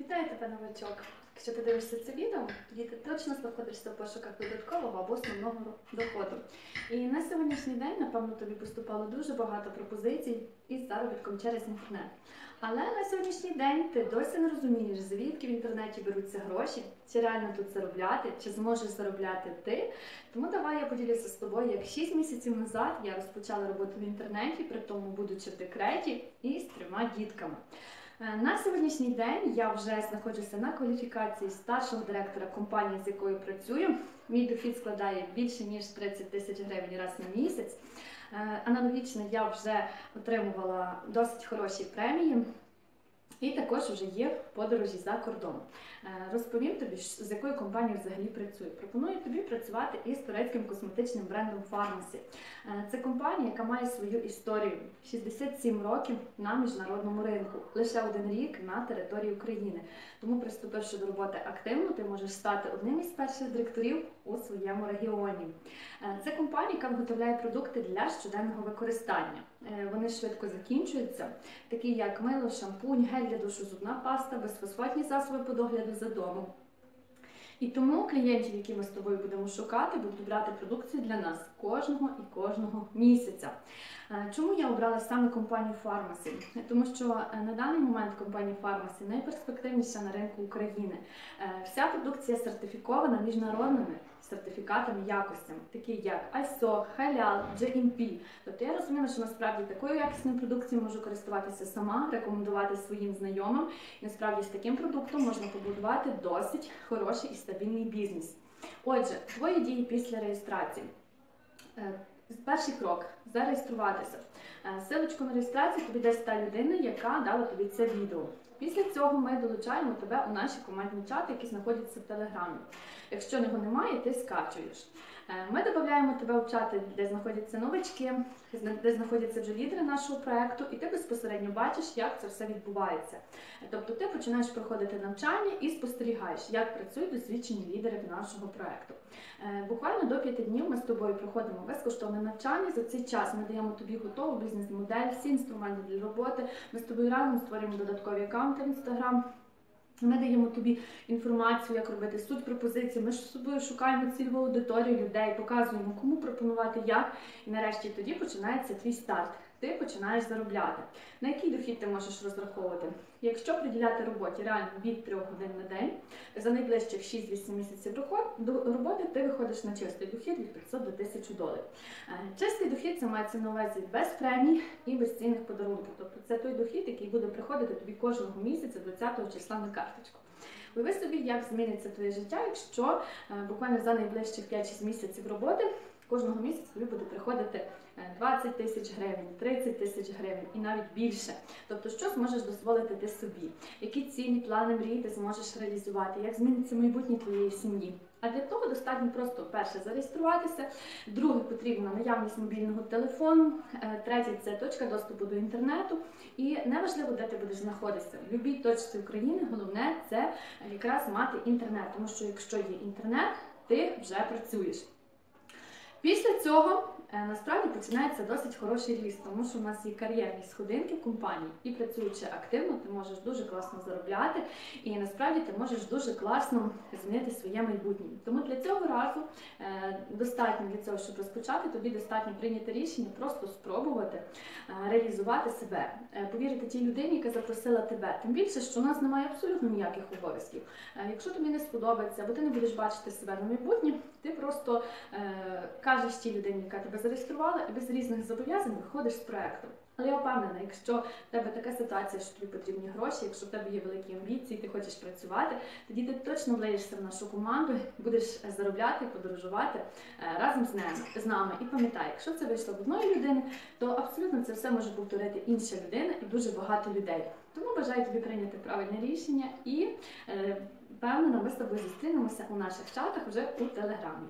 Вітаю тебе, новачок! Якщо ти дивишся це відео, тоді ти точно знаходишся в пошуках додаткового або основного доходу. І на сьогоднішній день, напевно, тобі поступало дуже багато пропозицій із заробітком через інтернет. Але на сьогоднішній день ти досі не розумієш, звідки в інтернеті беруться гроші, чи реально тут заробляти, чи зможеш заробляти ти. Тому давай я поділюся з тобою, як 6 місяців назад я розпочала роботу в інтернеті, при тому будучи в декреті і з трьома дітками. Е, На сьогоднішній день я вже знаходжуся на кваліфікації старшого директора компанії, з якою працюю. Мій дохід складає більше ніж 30 тисяч гривень раз на місяць. Е, Аналогічно я вже отримувала досить хороші премії. І також вже є подорожі за кордон. Е, Розповім тобі, з якою компанією взагалі працюю. Пропоную тобі працювати із турецьким косметичним брендом Pharmacy. Е, Це компанія, яка має свою історію 67 років на міжнародному ринку, лише один рік на території України. Тому, приступивши до роботи активно, ти можеш стати одним із перших директорів у своєму регіоні. Е, Це компанія, яка виготовляє продукти для щоденного використання. Вони швидко закінчуються, такі як мило, шампунь, гель для душу, зубна паста, безфосфатні засоби по догляду за домом. І тому клієнтів, які ми з тобою будемо шукати, будуть брати продукцію для нас кожного і кожного місяця. Е, Чому я обрала саме компанію Pharmacy? Тому що е, на даний момент компанія Pharmacy найперспективніша на ринку України. Е, Вся продукція сертифікована міжнародними сертифікатами якостями, такі як ISO, Halal, GMP. Тобто я розуміла, що насправді такою якісною продукцією можу користуватися сама, рекомендувати своїм знайомим. І насправді з таким продуктом можна побудувати досить хороший і стабільний бізнес. Отже, твої дії після реєстрації. Е, Перший крок зареєструватися. Е, Силочку на реєстрацію тобі дасть та людина, яка дала тобі це відео. Після цього ми долучаємо тебе у наші командні чати, які знаходяться в телеграмі. Якщо його немає, ти скачуєш. Е, Ми додаємо тебе в чати, де знаходяться новачки, де знаходяться вже лідери нашого проекту, і ти безпосередньо бачиш, як це все відбувається. Е, Тобто ти починаєш проходити навчання і спостерігаєш, як працюють досвідчені лідери нашого проекту. Е, Буквально до п'яти днів ми з тобою проходимо безкоштовне навчання. За цей час ми даємо тобі готову бізнес-модель, всі інструменти для роботи. Ми з тобою разом створюємо додаткові аккаунти в інстаграм. Ми даємо тобі інформацію, як робити суть пропозиції. Ми ж собою шукаємо цільову аудиторію людей, показуємо, кому пропонувати, як. І нарешті тоді починається твій старт. Ти починаєш заробляти. На який дохід ти можеш розраховувати? Якщо приділяти роботі реально від 3 годин на день, за найближчих 6-8 місяців роботи ти виходиш на чистий дохід від 500 до 1000 доларів. Е, Чистий дохід це мається на увазі без премій і без цінних подарунків. Тобто це той дохід, який буде приходити тобі кожного місяця 20 числа на карточку. Уяви собі, як зміниться твоє життя, якщо е, буквально за найближчих 5-6 місяців роботи кожного місяця тобі буде приходити е, 20 тисяч гривень, 30 тисяч гривень і навіть більше. Тобто, що зможеш дозволити ти собі? Які цілі, плани, мрії ти зможеш реалізувати? Як зміниться майбутнє твоєї сім'ї? А для того достатньо просто перше зареєструватися, друге потрібна наявність мобільного телефону, е, третє це точка доступу до інтернету. І неважливо, де ти будеш знаходитися. В будь-якій точці України головне це якраз мати інтернет, тому що якщо є інтернет, ти вже працюєш. Після цього насправді починається досить хороший ріст, тому що у нас є кар'єрні сходинки в компанії, і працюючи активно, ти можеш дуже класно заробляти, і насправді ти можеш дуже класно змінити своє майбутнє. Тому для цього разу е, достатньо для цього, щоб розпочати, тобі достатньо прийняти рішення, просто спробувати е, реалізувати себе, Е, повірити тій людині, яка запросила тебе. Тим більше, що у нас немає абсолютно ніяких обов'язків. Е, Якщо тобі не сподобається, або ти не будеш бачити себе на майбутнє, ти просто е, кажеш тій людині, яка тебе зареєструвала, і без різних зобов'язань виходиш з проекту. Але я впевнена, якщо в тебе така ситуація, що тобі потрібні гроші, якщо в тебе є великі амбіції, ти хочеш працювати, тоді ти точно влиєшся в нашу команду, будеш заробляти, подорожувати е, разом з нами, з нами. І пам'ятай, якщо це вийшло в одної людини, то абсолютно це все може повторити інша людина і дуже багато людей. Тому бажаю тобі прийняти правильне рішення і е, впевнена, ми з тобою зустрінемося у наших чатах вже у телеграмі.